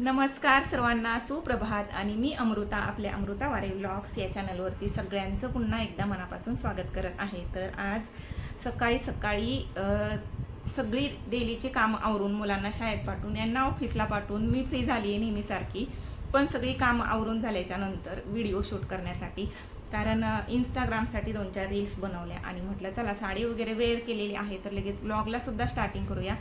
नमस्कार सर्वांना सुप्रभात. आणि मी अमृता आपल्या अमृता वारे व्लॉग्स या चॅनलवरती सगळ्यांचं पुन्हा एकदा मनापासून स्वागत करत आहे. तर आज सकाळी सकाळी सगळी डेलीचे काम आवरून मुलांना शाळेत पाठवून यांना ऑफिसला पाठवून मी फ्री झाली आहे नेहमीसारखी. पण सगळी कामं आवरून झाल्याच्यानंतर व्हिडिओ शूट करण्यासाठी. कारण इंस्टाग्रामसाठी दोन चार रील्स बनवल्या आणि म्हटलं चला साडी वगैरे वेअर केलेली आहे तर लगेच ब्लॉगला सुद्धा स्टार्टिंग करूया.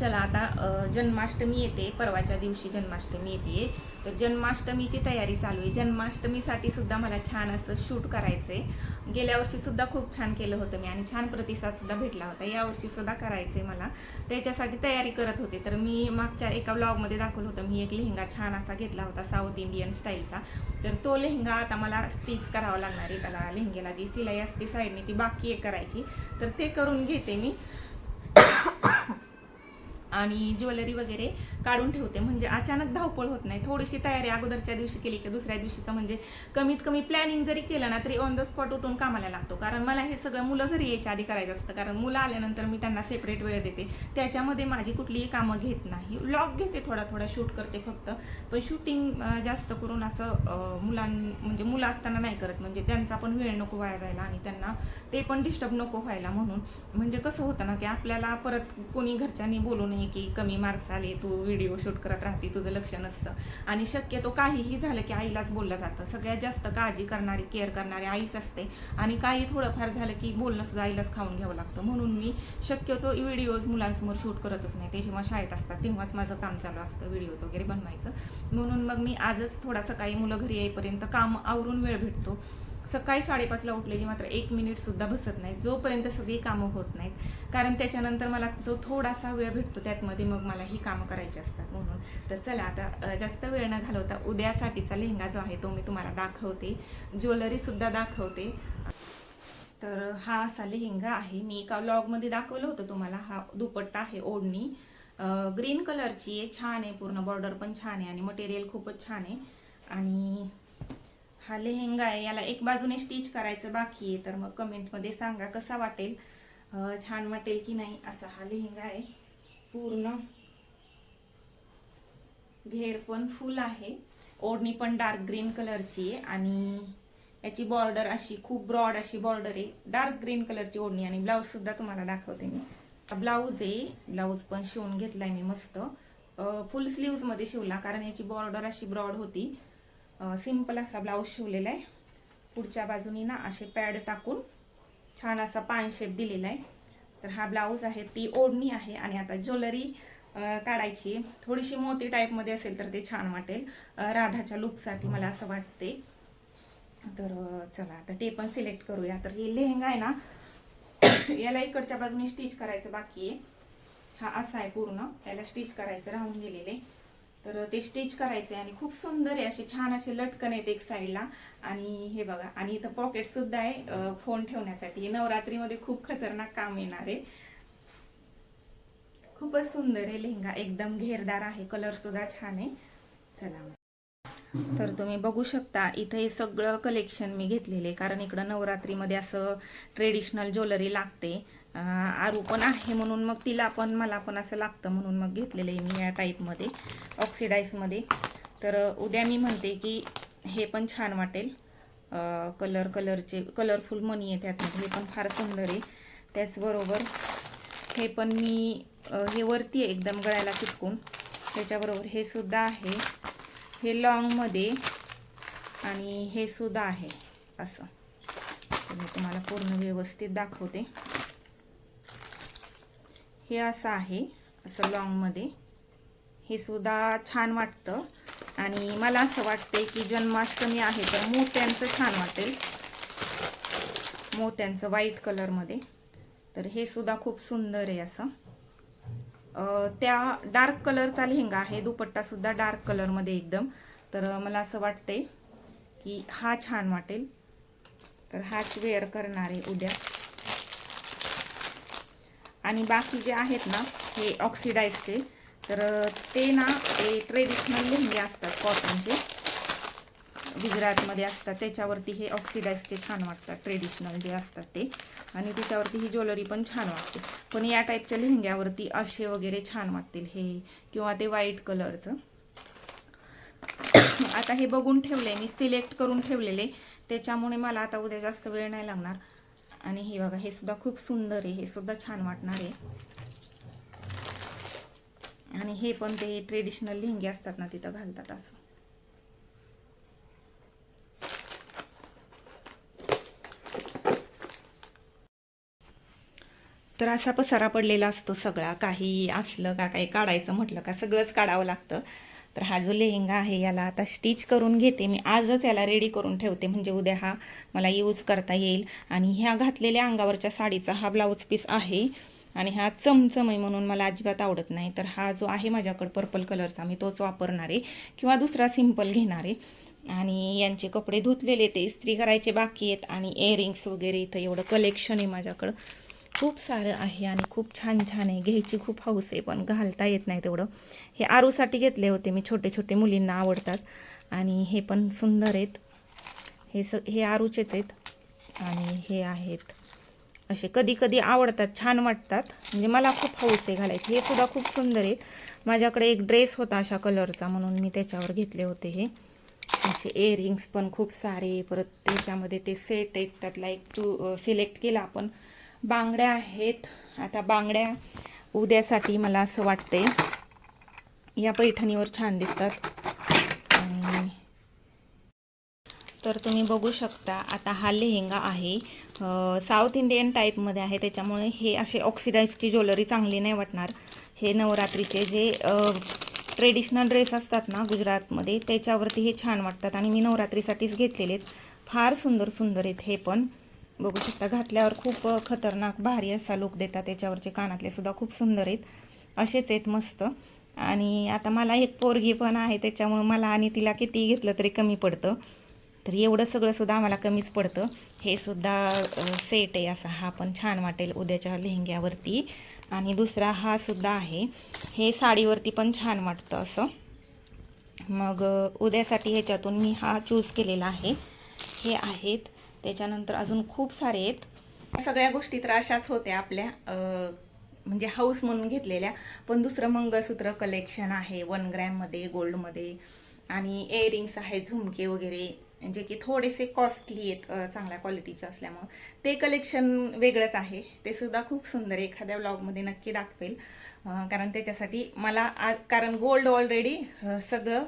चला आता जन्माष्टमी येते परवाच्या दिवशी जन्माष्टमी येते. तर जन्माष्टमीची तयारी चालू आहे. जन्माष्टमीसाठी सुद्धा मला छान असं शूट करायचं आहे गेल्या वर्षी सुद्धा खूप छान केलं होतं मी आणि छान प्रतिसाद सुद्धा भेटला होता. यावर्षीसुद्धा करायचं सुद्धा करायचंय मला. त्याच्यासाठी तयारी करत होते. तर मी मागच्या एका ब्लॉगमध्ये दाखवलं होतं. मी एक लेहंगा छान असा घेतला होता साऊथ इंडियन स्टाईलचा तर तो लेहंगा आता मला स्टिच करावा लागणार आहे. त्याला लेहंग्याला जी सिलाई असते साईडने ती बाकी आहे करायची. तर ते करून घेते मी. आणि ज्वेलरी वगैरे काढून ठेवते. म्हणजे अचानक धावपळ होत नाही. थोडीशी तयारी अगोदरच्या दिवशी केली की दुसऱ्या दिवशीचं. म्हणजे कमीत कमी प्लॅनिंग जरी केलं ना तरी ऑन द स्पॉट उठून कामाला लागतो. कारण मला हे सगळं मुलं घरी यायच्या आधी करायचं असतं. कारण मुलं आल्यानंतर मी त्यांना सेपरेट वेळ देते. त्याच्यामध्ये माझी कुठलीही कामं घेत नाही. लॉग घेते थोडा थोडा शूट करते फक्त. पण शूटिंग जास्त करून असं मुलां म्हणजे मुलं असताना नाही करत. म्हणजे त्यांचा पण वेळ नको वाया जायला आणि त्यांना ते पण डिस्टर्ब नको व्हायला म्हणून. म्हणजे कसं होतं ना की आपल्याला परत कोणी घरच्यांनी बोलू नये की कमी मार्क्स आले तू व्हिडिओ शूट करत राहते तुझं लक्ष नसतं. आणि शक्यतो काहीही झालं की आईलाच बोललं जातं. सगळ्यात जास्त काळजी करणारी केअर करणारी आईच असते. आणि काही थोडंफार झालं की बोलणं सुद्धा आईलाच खाऊन घ्यावं लागतं. म्हणून मी शक्यतो व्हिडिओज मुलांसमोर शूट करतच नाही. ते जेव्हा शाळेत असतात तेव्हाच माझं काम चालू असतं व्हिडिओज वगैरे बनवायचं. म्हणून मग मी आजच थोडा सकाळी मुलं घरी येईपर्यंत काम आवरून वेळ भेटतो. सकाळी साडेपाचला उठलेली मात्र एक मिनिटसुद्धा बसत नाही जोपर्यंत सगळी कामं होत नाहीत. कारण त्याच्यानंतर मला जो थोडासा वेळ भेटतो त्यातमध्ये मग मला ही कामं करायची असतात म्हणून. तर चला आता जास्त वेळ न घालवता उद्यासाठीचा लेहंगा जो आहे तो मी तुम्हाला दाखवते. ज्वेलरीसुद्धा दाखवते. तर हा असा लेहंगा आहे. मी एका व्लॉगमध्ये दाखवलं होतं तुम्हाला. हा दुपट्टा आहे ओढणी. ग्रीन कलरची आहे. छान आहे. पूर्ण बॉर्डर पण छान आहे आणि मटेरियल खूपच छान आहे. आणि हा लेहेंगा आहे याला एक बाजूने स्टिच करायचं बाकी आहे. तर मग कमेंटमध्ये सांगा कसा वाटेल छान वाटेल की नाही असा हा लेहेंगा आहे. पूर्ण घेर पण फुल आहे. ओढणी पण डार्क ग्रीन कलरची आहे आणि याची बॉर्डर अशी खूप ब्रॉड अशी बॉर्डर आहे. डार्क ग्रीन कलरची ओढणी आणि ब्लाऊज सुद्धा तुम्हाला दाखवते मी. ब्लाऊज आहे. ब्लाऊज पण शिवून घेतलाय मी मस्त. फुल स्लीव्जमध्ये शिवला कारण याची बॉर्डर अशी ब्रॉड होती. सिंपल असा ब्लाऊज शिवलेला आहे. पुढच्या बाजूनी ना असे पॅड टाकून छान असा पान शेप दिलेला आहे. तर हा ब्लाऊज आहे ती ओढणी आहे आणि आता ज्वेलरी काढायची थोडीशी मोती टाईपमध्ये असेल तर ते छान वाटेल. राधाच्या लुकसाठी मला असं वाटते. तर चला आता ते पण सिलेक्ट करूया. तर हे लेहंगा आहे ना याला इकडच्या बाजूने स्टिच करायचं बाकी आहे. हा असा आहे पूर्ण. याला स्टिच करायचं राहून गेलेले तर ते स्टिच करायचे आणि खूप सुंदर आहे असे छान असे लटकन आहेत एक साईडला. आणि हे बघा आणि इथं पॉकेट सुद्धा आहे फोन ठेवण्यासाठी. नवरात्रीमध्ये खूप खतरनाक काम येणार आहे. खूपच सुंदर आहे लेहंगा एकदम घेरदार आहे कलर सुद्धा छान आहे. चला तर तुम्ही बघू शकता इथं हे सगळं कलेक्शन मी घेतलेले कारण इकडं नवरात्रीमध्ये असं ट्रेडिशनल ज्वेलरी लागते. आरू पण आहे म्हणून मग तिला पण मला पण असं लागतं म्हणून मग घेतलेलं आहे मी या टाईपमध्ये ऑक्सिडाईजमध्ये तर उद्या मी म्हणते की हे पण छान वाटेल. कलर कलरचे कलरफुल मनी आहे त्यातमध्ये हे पण फार सुंदर आहे. त्याचबरोबर हे पण मी हे वरती आहे एकदम गळ्याला चिटकून त्याच्याबरोबर हे सुद्धा आहे. हे लॉंगमध्ये आणि हे सुद्धा आहे असं. तर मी तुम्हाला पूर्ण व्यवस्थित दाखवते. हे असं आहे असं लॉंगमध्ये हे सुद्धा छान वाटतं. आणि मला असं वाटते की जन्माष्टमी आहे तर मोत्यांचं छान वाटेल. मोत्यांचं व्हाईट कलरमध्ये तर हे सुद्धा खूप सुंदर आहे असं. त्या डार्क कलरचा लेहंगा आहे दुपट्टासुद्धा डार्क कलरमध्ये एकदम. तर मला असं वाटते की हा छान वाटेल. तर हाच वेअर करणार आहे उद्या. आणि बाकी जे आहेत ना हे ऑक्सिडाईजचे तर ते ना ते ट्रेडिशनल लेहंगे असतात कॉटनचे गुजरातमध्ये असतात. त्याच्यावरती हे ऑक्सिडाईजचे छान वाटतात. ट्रेडिशनल जे असतात ते. आणि त्याच्यावरती ही ज्वेलरी पण छान वाटते. पण या टाईपच्या लेहंग्यावरती असे वगैरे छान वाटतील हे. किंवा ते व्हाईट कलरचं आता हे बघून ठेवले मी. सिलेक्ट करून ठेवलेले. त्याच्यामुळे मला आता उद्या जास्त वेळ नाही लागणार. आणि हे बघा हे सुद्धा खूप सुंदर आहे हे सुद्धा छान वाटणार आहे. आणि हे पण ते ट्रेडिशनल लेहंगे असतात ना तिथं घालतात असं. तर असा पसारा पडलेला असतो सगळा काही असलं का काही काढायचं म्हटलं का सगळंच काढावं लागतं. तर हा जो लेहंगा आहे याला आता स्टिच करून घेते. मी आजच याला रेडी करून ठेवते. म्हणजे उद्या हा मला यूज करता येईल. आणि ह्या घातलेल्या अंगावरच्या साडीचा हा ब्लाऊज पीस आहे. आणि हा चमचम आहे म्हणून मला अजिबात आवडत नाही. तर हा जो आहे माझ्याकडे पर्पल कलरचा मी तोच वापरणार आहे. किंवा दुसरा सिंपल घेणार आहे. आणि यांचे कपडे धुतलेले ते इस्त्री करायचे बाकी आहेत. आणि इयरिंग्स वगैरे इथं एवढं कलेक्शन आहे माझ्याकडं. खूप सारं आहे आणि खूप छान छान आहे. घ्यायची खूप हौस आहे पण घालता येत नाही तेवढं. हे आरूसाठी घेतले होते मी छोटे छोटे मुलींना आवडतात. आणि हे पण सुंदर आहेत. हे स हे आरूचेच आहेत. आणि हे आहेत. असे कधी कधी आवडतात छान वाटतात. म्हणजे मला खूप हौस आहे घालायची. हे सुद्धा खूप सुंदर आहेत. माझ्याकडे एक ड्रेस होता अशा कलरचा म्हणून मी त्याच्यावर घेतले होते हे. असे इयरिंग्स पण खूप सारे. परत त्याच्यामध्ये ते सेट आहेत. त्यातला एक टू सिलेक्ट केला आपण. बांगड्या आहेत. आता बांगड्या उद्यासाठी मला असं वाटते या पैठणीवर छान दिसतात. आणि तर तुम्ही बघू शकता आता हा लेहेंगा आहे. साऊथ इंडियन टाईपमध्ये आहे. त्याच्यामुळे हे असे ऑक्सिडाईजची ज्वेलरी चांगली नाही वाटणार. हे नवरात्रीचे जे ट्रेडिशनल ड्रेस असतात ना गुजरातमध्ये त्याच्यावरती हे छान वाटतात. आणि मी नवरात्रीसाठीच घेतलेले आहेत. फार सुंदर सुंदर आहेत हे पण. बघू शकता. घातल्यावर खूप खतरनाक भारी असा लुक देतात. त्याच्यावरचे कानातले सुद्धा खूप सुंदर आहेत. असेच आहेत मस्त. आणि आता मला एक पोरगी पण आहे. त्याच्यामुळं मला आणि तिला किती घेतलं तरी कमी पडतं. तर एवढं सगळं सुद्धा आम्हाला कमीच पडतं. हे सुद्धा सेट आहे असा. हा पण छान वाटेल उद्याच्या लेहंग्यावरती. आणि दुसरा हा सुद्धा आहे. हे साडीवरती पण छान वाटतं असं. मग उद्यासाठी ह्याच्यातून मी हा चूज केलेला आहे. हे आहेत त्याच्यानंतर अजून खूप सारे आहेत. सगळ्या गोष्टी तर अशाच होत्या आपल्या म्हणजे हाऊस म्हणून घेतलेल्या. पण दुसरं मंगळसूत्र कलेक्शन आहे वन ग्रॅममध्ये गोल्डमध्ये आणि इयरिंग्स आहेत झुमके वगैरे जे की थोडेसे कॉस्टली आहेत चांगल्या क्वालिटीचे असल्यामुळं. ते कलेक्शन वेगळंच आहे. ते सुद्धा खूप सुंदर आहे. एखाद्या व्लॉगमध्ये नक्की दाखवेल. कारण त्याच्यासाठी मला आ- कारण गोल्ड ऑलरेडी सगळं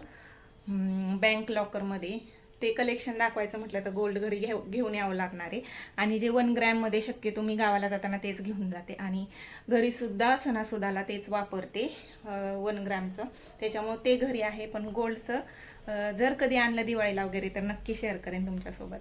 बँक लॉकरमध्ये ते कलेक्शन दाखवायचं म्हटलं तर गोल्ड घरी घेऊ घेऊन यावं लागणार आहे. आणि जे वन ग्रॅममध्ये शक्यतो मी गावाला जाताना तेच घेऊन जाते. आणि घरीसुद्धा सणासुदाला तेच वापरते वन ग्रॅमचं त्याच्यामुळं ते घरी आहे पण गोल्डचं जर कधी आणलं दिवाळीला वगैरे तर नक्की शेअर करेन तुमच्यासोबत.